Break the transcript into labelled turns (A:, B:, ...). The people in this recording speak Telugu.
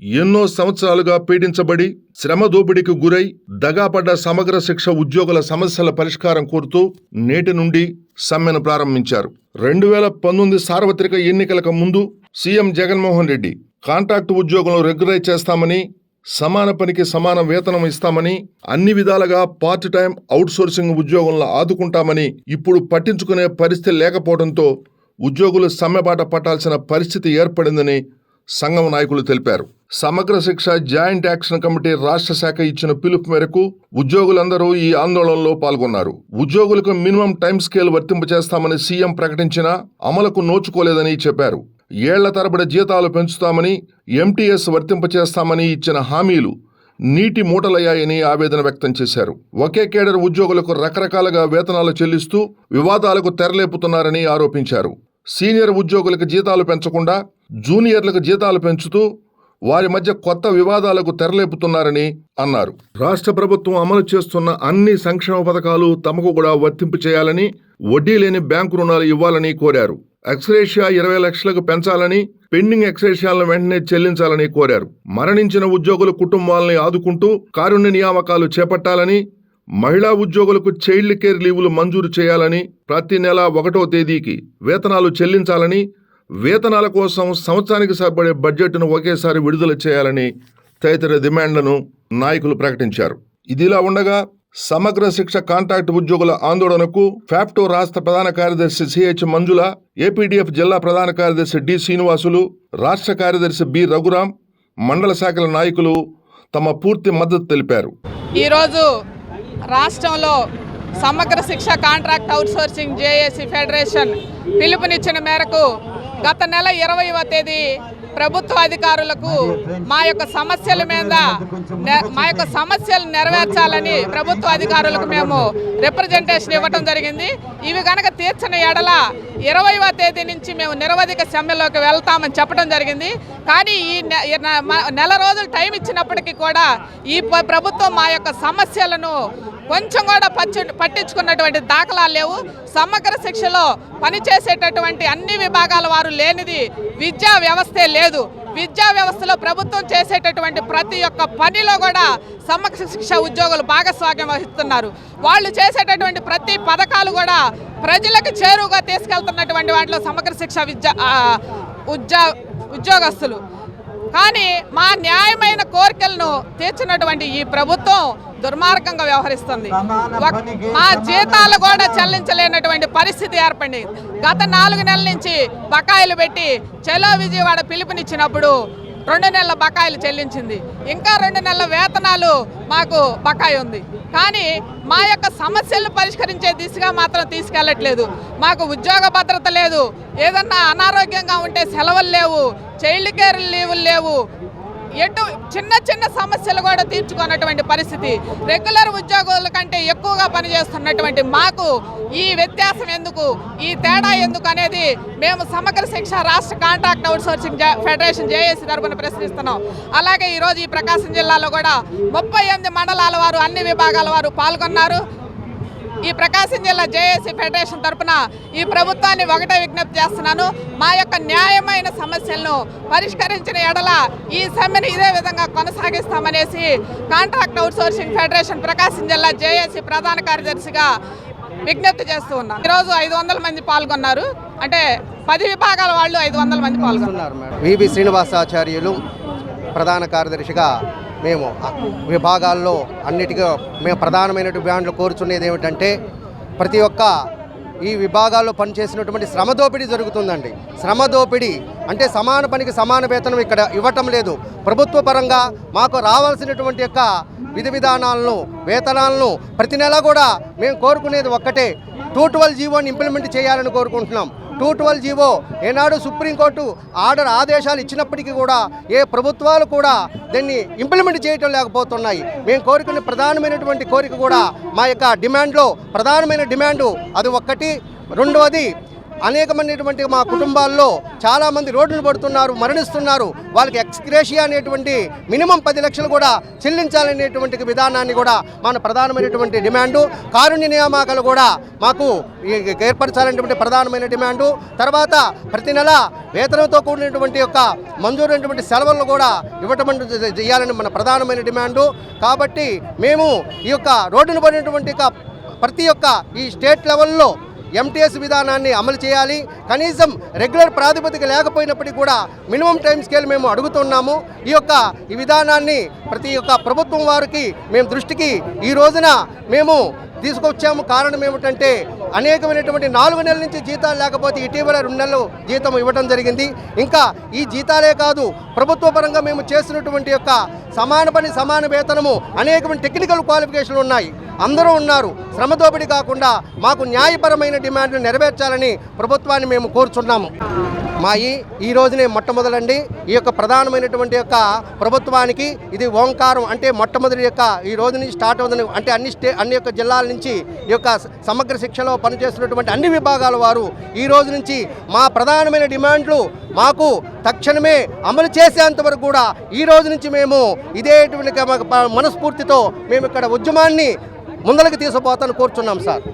A: ఎన్నో సంవత్సరాలుగా పీడించబడి శ్రమ దోపిడీకి గురై దగాపడ్డ సమగ్ర శిక్ష ఉద్యోగుల సమస్యల పరిష్కారం కోరుతూ నేటి నుండి సమ్మెను ప్రారంభించారు. రెండు వేల పంతొమ్మిది సార్వత్రిక ఎన్నికలకు ముందు సీఎం జగన్మోహన్ రెడ్డి కాంట్రాక్టు ఉద్యోగులను రెగ్యులైజ్ చేస్తామని సమాన పనికి సమాన వేతనం ఇస్తామని అన్ని విధాలుగా పార్ట్ టైం అవుట్సోర్సింగ్ ఉద్యోగులను ఆదుకుంటామని ఇప్పుడు పట్టించుకునే పరిస్థితి లేకపోవడంతో ఉద్యోగులు సమ్మెబాట పట్టాల్సిన పరిస్థితి ఏర్పడిందని సంఘం నాయకులు తెలిపారు. సమగ్ర శిక్ష జాయింట్ యాక్షన్ కమిటీ రాష్ట్ర శాఖ ఇచ్చిన పిలుపు మేరకు ఉద్యోగులందరూ ఈ ఆందోళనలో పాల్గొన్నారు. ఉద్యోగులకు మినిమం టైం స్కేల్ వర్తింపచేస్తామని సీఎం ప్రకటించినా అమలుకు నోచుకోలేదని చెప్పారు. ఏళ్ళ తరబడి జీతాలు పెంచుతామని ఎంటీఎస్ వర్తింపచేస్తామని ఇచ్చిన హామీలు నీటి మూటలయ్యాయని ఆవేదన వ్యక్తం చేశారు. ఒకే కేడర్ ఉద్యోగులకు రకరకాలుగా వేతనాలు చెల్లిస్తూ వివాదాలకు తెరలేపుతున్నారని ఆరోపించారు. సీనియర్ ఉద్యోగులకు జీతాలు పెంచకుండా జూనియర్లకు జీతాలు పెంచుతూ వారి మధ్య కొత్త వివాదాలకు తెరలేపుతున్నారని అన్నారు. రాష్ట్ర ప్రభుత్వం అమలు చేస్తున్న అన్ని సంక్షేమ పథకాలు తమకు కూడా వర్తింపు చేయాలని వడ్డీ లేని బ్యాంకు రుణాలు ఇవ్వాలని కోరారు. ఎక్స్రేషియా ఇరవై లక్షలకు పెంచాలని పెండింగ్ ఎక్స్రేషియాలను వెంటనే చెల్లించాలని కోరారు. మరణించిన ఉద్యోగుల కుటుంబాలని ఆదుకుంటూ కారుణ్య నియామకాలు చేపట్టాలని మహిళా ఉద్యోగులకు చైల్డ్ కేర్ లీవులు మంజూరు చేయాలని ప్రతి నెల ఒకటో తేదీకి వేతనాలు చెల్లించాలని వేతనాల కోసం సంవత్సరానికి సరిపడే బడ్జెట్ను ఒకేసారి విడుదల చేయాలని తదితర డిమాండ్లను నాయకులు ప్రకటించారు. ఇదిలా ఉండగా సమగ్ర శిక్ష కాంట్రాక్ట్ ఉద్యోగుల ఆందోళనకు ఫ్యాప్టో రాష్ట్ర ప్రధాన కార్యదర్శి సిహెచ్ మంజుల ఏపీడీఎఫ్ జిల్లా ప్రధాన కార్యదర్శి డి శ్రీనివాసులు రాష్ట్ర కార్యదర్శి బి రఘురాం మండల శాఖల నాయకులు తమ పూర్తి మద్దతు తెలిపారు.
B: ఈరోజు రాష్ట్రంలో Samagra Shiksha contract outsourcing JAC federation పిలుపునిచ్చిన మేరకు గత నెల ఇరవైవ తేదీ ప్రభుత్వ అధికారులకు మా యొక్క సమస్యల మీద మా యొక్క సమస్యలు నెరవేర్చాలని ప్రభుత్వ అధికారులకు మేము రిప్రజెంటేషన్ ఇవ్వటం జరిగింది. ఇవి కనుక తీర్చిన ఎడల ఇరవైవ తేదీ నుంచి మేము నిరవధిక సమ్మెలోకి వెళ్తామని చెప్పడం జరిగింది. కానీ ఈ నె- నెల రోజులు టైం ఇచ్చినప్పటికీ కూడా ఈ ప్రభుత్వం మా యొక్క సమస్యలను కొంచెం కూడా పచ్చి పట్టించుకున్నటువంటి దాఖలాలు లేవు. సమగ్ర శిక్షలో పనిచేసేటటువంటి అన్ని విభాగాల వారు లేనిది విద్యా వ్యవస్థే లేదు. విద్యా వ్యవస్థలో ప్రభుత్వం చేసేటటువంటి ప్రతి ఒక్క పనిలో కూడా సమగ్ర శిక్ష ఉద్యోగులు భాగస్వామ్యం వహిస్తున్నారు. వాళ్ళు చేసేటటువంటి ప్రతి పథకాలు కూడా ప్రజలకు చేరువుగా తీసుకెళ్తున్నటువంటి వాటిలో సమగ్ర శిక్ష విద్య ఉద్యో ఉద్యోగస్తులు. కానీ మా న్యాయమైన కోరికలను తీర్చినటువంటి ఈ ప్రభుత్వం దుర్మార్గంగా వ్యవహరిస్తుంది. మా జీతాలు కూడా చెల్లించలేనటువంటి పరిస్థితి ఏర్పడింది. గత నాలుగు నెలల నుంచి బకాయిలు పెట్టి చెలో విజయవాడ పిలుపునిచ్చినప్పుడు రెండు నెలల బకాయిలు చెల్లించింది. ఇంకా రెండు నెలల వేతనాలు మాకు బకాయి ఉంది. కానీ మా యొక్క సమస్యలను పరిష్కరించే దిశగా మాత్రం తీసుకెళ్ళట్లేదు. మాకు ఉద్యోగ భద్రత లేదు. ఏదన్నా అనారోగ్యంగా ఉంటే సెలవులు లేవు చైల్డ్ కేర్ లీవులు లేవు ఎటు చిన్న చిన్న సమస్యలు కూడా తీర్చుకున్నటువంటి పరిస్థితి. రెగ్యులర్ ఉద్యోగుల కంటే ఎక్కువగా పనిచేస్తున్నటువంటి మాకు ఈ వ్యత్యాసం ఎందుకు? ఈ తేడా ఎందుకు అనేది మేము సమగ్ర శిక్ష రాష్ట్ర కాంట్రాక్ట్ అవుట్సోర్సింగ్ ఫెడరేషన్ జేఏసీ తరపున ప్రశ్నిస్తున్నాం. అలాగే ఈరోజు ఈ ప్రకాశం జిల్లాలో కూడా ముప్పై ఎనిమిది మండలాల వారు అన్ని విభాగాల వారు పాల్గొన్నారు. ఈ ప్రకాశం జిల్లా జేఏసీ ఫెడరేషన్ తరపున ఈ ప్రభుత్వాన్ని ఒకటే విజ్ఞప్తి చేస్తున్నాను. మా యొక్క న్యాయమైన సమస్యలను పరిష్కరించిన ఎడల ఈ సమ్మెను ఇదే విధంగా కొనసాగిస్తామనేసి కాంట్రాక్ట్ అవుట్సోర్సింగ్ ఫెడరేషన్ ప్రకాశం జిల్లా జేఏసీ ప్రధాన కార్యదర్శిగా విజ్ఞప్తి చేస్తూ ఉన్నాను. ఈరోజు ఐదు వందల మంది పాల్గొన్నారు. అంటే పది విభాగాల వాళ్ళు ఐదు వందల మంది పాల్గొన్నారు.
C: వివి శ్రీనివాసాచార్యులు ప్రధాన కార్యదర్శిగా మేము విభాగాల్లో అన్నిటికీ మేము ప్రధానమైన బ్యాండ్లు కోరుచునేది ఏమిటంటే ప్రతి ఒక్క ఈ విభాగాల్లో పనిచేసినటువంటి శ్రమ దోపిడీ జరుగుతుందండి. శ్రమ దోపిడీ అంటే సమాన పనికి సమాన వేతనం ఇక్కడ ఇవ్వటం లేదు. ప్రభుత్వ పరంగా మాకు రావాల్సినటువంటి యొక్క విధి విధానాలను వేతనాలను ప్రతి నెల కూడా మేము కోరుకునేది ఒక్కటే. టూ ట్వెల్వ్ జీవోని ఇంప్లిమెంట్ చేయాలని కోరుకుంటున్నాం. టూ ట్వెల్వ్ జీవో ఏనాడు సుప్రీంకోర్టు ఆర్డర్ ఆదేశాలు ఇచ్చినప్పటికీ కూడా ఏ ప్రభుత్వాలు కూడా దీన్ని ఇంప్లిమెంట్ చేయటం లేకపోతున్నాయి. మేము కోరుకునే ప్రధానమైనటువంటి కోరిక కూడా మా యొక్క డిమాండ్లో ప్రధానమైన డిమాండు అది ఒక్కటి. రెండవది అనేకమైనటువంటి మా కుటుంబాల్లో చాలామంది రోడ్లు పడుతున్నారు మరణిస్తున్నారు. వాళ్ళకి ఎక్స్గ్రేషియా అనేటువంటి మినిమం పది లక్షలు కూడా చెల్లించాలనేటువంటి విధానాన్ని కూడా మన ప్రధానమైనటువంటి డిమాండు. కారుణ్య నియామకాలు కూడా మాకు ఈ- ఏర్పరచాలనేటువంటి ప్రధానమైన డిమాండు. తర్వాత ప్రతి నెల వేతనంతో కూడినటువంటి యొక్క మంజూరైనటువంటి సెలవులను కూడా ఇవ్వటం చేయాలని మన ప్రధానమైన డిమాండు. కాబట్టి మేము ఈ యొక్క రోడ్డును పడినటువంటి ప్రతి ఒక్క ఈ స్టేట్ లెవెల్లో ఎంటీఎస్ విధానాన్ని అమలు చేయాలి. కనీసం రెగ్యులర్ ప్రాతిపదిక లేకపోయినప్పటికీ కూడా మినిమం టైం స్కేల్ మేము అడుగుతున్నాము. ఈ యొక్క ఈ విధానాన్ని ప్రతి ఒక్క ప్రభుత్వం వారికి మేము దృష్టికి ఈ రోజున మేము తీసుకొచ్చాము. కారణం ఏమిటంటే అనేకమైనటువంటి నాలుగు నెలల నుంచి జీతాలు లేకపోతే ఇటీవల రెండు నెలలు జీతం ఇవ్వడం జరిగింది. ఇంకా ఈ జీతాలే కాదు ప్రభుత్వ పరంగా మేము చేసినటువంటి యొక్క సమాన పని సమాన వేతనము అనేకమైన టెక్నికల్ క్వాలిఫికేషన్లు ఉన్నాయి. అందరూ ఉన్నారు. శ్రమ దోపిడీ కాకుండా మాకు న్యాయపరమైన డిమాండ్లు నెరవేర్చాలని ప్రభుత్వాన్ని మేము కోరుచున్నాము. మా ఈ ఈ రోజునే మొట్టమొదలండి. ఈ యొక్క ప్రధానమైనటువంటి యొక్క ప్రభుత్వానికి ఇది ఓంకారం అంటే మొట్టమొదటి యొక్క ఈ రోజు నుంచి స్టార్ట్ అవుతుంది అంటే అన్ని స్టే అన్ని యొక్క జిల్లాల నుంచి ఈ యొక్క సమగ్ర శిక్షలో పనిచేస్తున్నటువంటి అన్ని విభాగాల వారు ఈ రోజు నుంచి మా ప్రధానమైన డిమాండ్లు మాకు తక్షణమే అమలు చేసేంత వరకు కూడా ఈ రోజు నుంచి మేము ఇదేటువంటి మనస్ఫూర్తితో మేము ఇక్కడ ఉద్యమాన్ని ముందలకి తీసుకుపోతాను కోరుచున్నాం సార్.